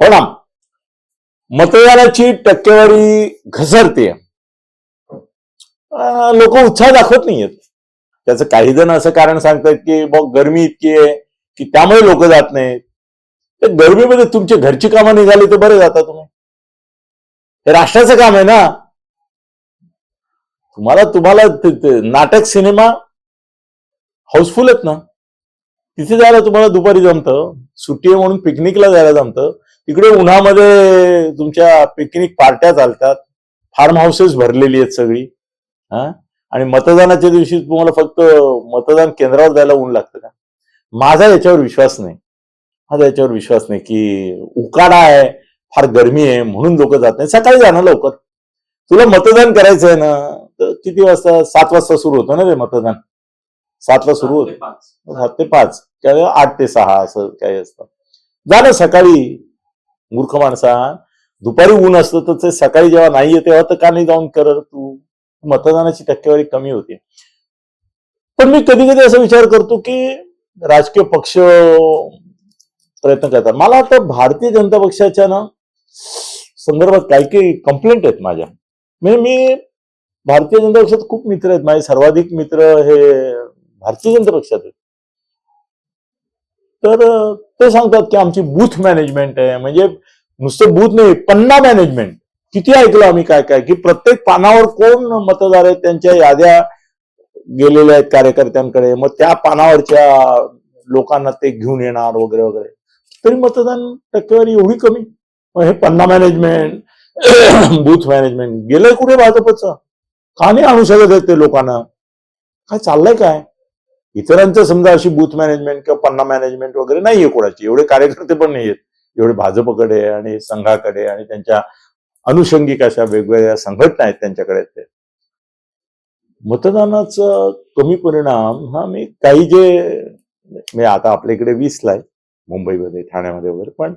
हो ना. मतदानाची टक्केवारी घसरते. लोक उत्साह दाखवत नाहीयेत. त्याचं काही जण असं कारण सांगतात की बघ गरमी इतकी आहे की त्यामुळे लोक जात नाहीत. तर गरमीमध्ये तुमची घरची कामं निघाली तर बरे जाता तुम्ही. हे राष्ट्राचं काम आहे ना. तुम्हाला तुम्हाला नाटक सिनेमा हाऊसफुल आहेत ना. तिथे जायला तुम्हाला दुपारी जमतं. सुट्टी आहे म्हणून पिकनिकला जायला जमतं. तिकडे उन्हामध्ये तुमच्या पिकनिक पार्ट्या चालतात. फार्म हाऊसेस भरलेली आहेत सगळी. हा? आणि मतदानाच्या दिवशी तुम्हाला फक्त मतदान केंद्रावर जायला ऊन लागतं का? माझा याच्यावर विश्वास नाही. माझा याच्यावर विश्वास नाही की उकाडा आहे फार गरमी आहे म्हणून लोक जात नाही सकाळी जाणं लवकर. तुला मतदान करायचं आहे ना तर किती वाजता? सात वाजता सुरू होतं ना ते मतदान. सातला सुरू होतं. सात ते पाच. किंवा आठ ते सहा असं काही असतं. झालं सकाळी. मूर्ख माणसा दुपारी ऊन असतं तर ते सकाळी जेव्हा नाहीये तेव्हा तर का नाही जाऊन कर तू? मतदानाची टक्केवारी कमी होते. पण मी कधी कधी असा विचार करतो की राजकीय पक्ष प्रयत्न करतात. मला आता भारतीय जनता पक्षाच्या ना संदर्भात काही काही कंप्लेंट आहेत माझ्या. म्हणजे मी भारतीय जनता पक्षात खूप मित्र आहेत. माझे सर्वाधिक मित्र हे भारतीय जनता पक्षात आहेत. तर ते सांगतात की आमची बूथ मॅनेजमेंट आहे. म्हणजे नुसतं बूथ नाही पन्ना मॅनेजमेंट किती ऐकलं आम्ही काय काय? की प्रत्येक पानावर कोण मतदार आहेत? त्यांच्या याद्या गेलेल्या आहेत कार्यकर्त्यांकडे. मग त्या पानावरच्या लोकांना ते घेऊन येणार वगैरे वगैरे. तरी मतदान टक्केवारी एवढी कमी. मग हे पन्ना मॅनेजमेंट बूथ मॅनेजमेंट गेलंय कुठे भाजपचं? का नाही आणू शकत आहेत ते लोकांना? काय चाललंय काय? इतरांचं समजा अशी बूथ मॅनेजमेंट किंवा पन्ना मॅनेजमेंट वगैरे नाहीये कोणाची. एवढे कार्यकर्ते पण नाहीयेत. एवढे भाजपकडे आणि संघाकडे आणि त्यांच्या अनुषंगिक अशा वेगवेगळ्या संघटना आहेत त्यांच्याकडे ते. मतदानाचा कमी परिणाम हा मी काही जे म्हणजे आता आपल्या इकडे वीसला आहे मुंबईमध्ये ठाण्यामध्ये वगैरे. पण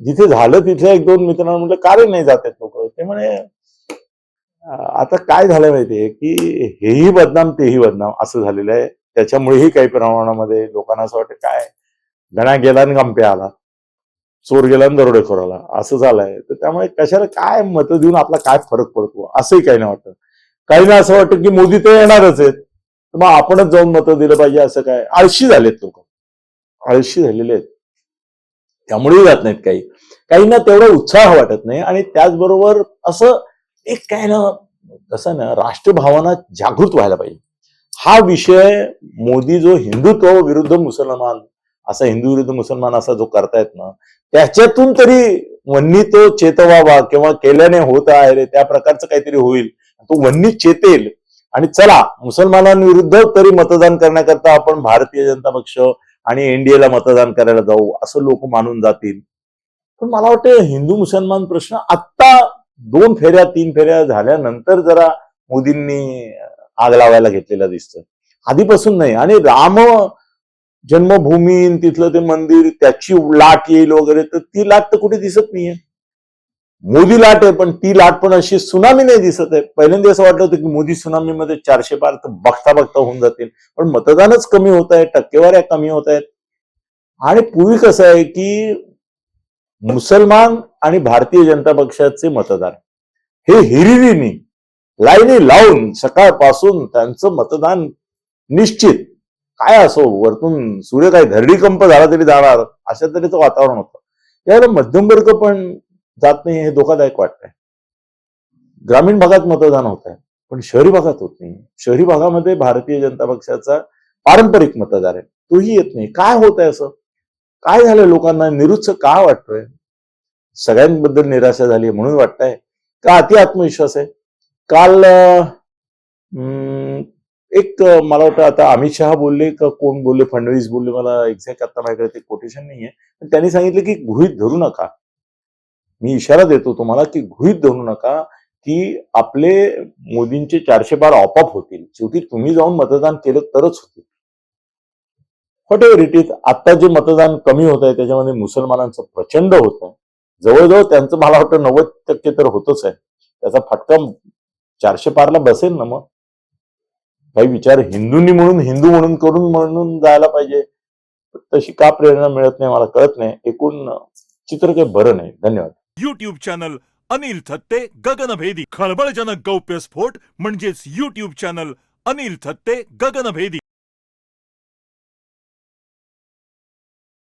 जिथे झालं तिथल्या एक दोन मित्रांना म्हटलं का रे नाही जात आहेत लोक? ते म्हणे आता काय झालं माहितीये की हेही बदनाम तेही बदनाम असं झालेलं आहे. त्याच्यामुळेही काही प्रमाणामध्ये लोकांना असं वाटतं काय? गणा गेला आणि गंप्या आला. चोर गेला आणि दरोडेखोर आला असं झालंय. तर त्यामुळे कशाला काय मतं देऊन आपला काय फरक पडतो? असंही काही नाही वाटत. काही ना असं वाटतं की मोदी तर येणारच आहेत. तर मग आपणच जाऊन मतं दिलं पाहिजे असं काय? आळशी झालेत लोक. आळशी झालेले आहेत. त्यामुळेही जात नाहीत काही. काहींना तेवढा उत्साह वाटत नाही आणि त्याचबरोबर असं एक काय ना कसं ना राष्ट्रभावना जागृत व्हायला पाहिजे. हा विषय मोदी जो हिंदुत्व विरुद्ध मुसलमान असा हिंदू विरुद्ध मुसलमान असा जो करतायत ना त्याच्यातून तरी वन्नी तो चेतवावा किंवा केल्याने होत आहे रे त्या प्रकारचं काहीतरी होईल. तो वन्नी चेतेल. आणि चला मुसलमानांविरुद्ध तरी मतदान करण्याकरता आपण भारतीय जनता पक्ष आणि एनडीएला मतदान करायला जाऊ असं लोक मानून जातील. पण मला वाटतं हिंदू मुसलमान प्रश्न आत्ता दोन फेऱ्या तीन फेऱ्या झाल्यानंतर जरा मोदींनी आग लावायला घेतलेला दिसतं आधीपासून नाही. आणि राम जन्मभूमी तिथलं ते मंदिर त्याची लाट येईल वगैरे तर ती लाट तर कुठे दिसत नाहीये. मोदी लाट आहे पण ती लाट पण अशी सुनामी नाही दिसत आहे. पहिल्यांदा असं वाटलं होतं की मोदी सुनामीमध्ये चारशे पार तर बघता बघता होऊन जातील. पण मतदानच कमी होत आहे टक्केवाऱ्या कमी होत आहेत. आणि पूर्वी कसं आहे की मुसलमान आणि भारतीय जनता पक्षाचे मतदार. हे हिरिरीनी लाईनी लावून सकाळपासून त्यांचं मतदान निश्चित. काय असो वरतून सूर्य काय धरडीकंप झाला तरी जाणार अशा तऱ्हेचं वातावरण होतं. यावेळेला मध्यम वर्ग पण जात नाही हे धोकादायक वाटतंय. ग्रामीण भागात मतदान होत आहे पण शहरी भागात होत नाही. शहरी भागामध्ये भारतीय जनता पक्षाचा पारंपरिक मतदार आहे. तोही येत नाही. काय होत आहे असं? काय झालं? लोकांना निरुत्स का वाटतोय? सगळ्यांबद्दल निराशा झाली म्हणून वाटतंय. का अति आत्मविश्वास आहे? काल अं, एक मला वाटतं आता अमित शहा बोलले का कोण बोलले फडणवीस बोलले मला एक्झॅक्ट आता माझ्याकडे ते कोटेशन नाहीये. पण त्यांनी सांगितलं की गृहित धरू नका. मी इशारा देतो तुम्हाला की गृहित धरू नका की आपले मोदींचे चारशे बार ऑपअप होतील. शेवटी तुम्ही जाऊन मतदान केलं तरच होतील. व्हॉट एव्हर इट इज आता जे मतदान कमी होत आहे त्याच्यामध्ये मुसलमानांचं प्रचंड होत आहे. जवळजवळ त्यांचं मला वाटतं नव्वद टक्के तर होतच आहे. त्याचा फटका चारशे पारला बसेल ना मग? काही विचार हिंदूंनी म्हणून हिंदू म्हणून करून म्हणून जायला पाहिजे. तशी का प्रेरणा मिळत नाही मला कळत नाही. एकूण चित्र काही बरं नाही. धन्यवाद. YouTube channel Anil Thatte Gaganbhedi. खळबळजनक गौप्यस्फोट म्हणजेच युट्यूब चॅनल अनिल थत्ते गगनभेदी.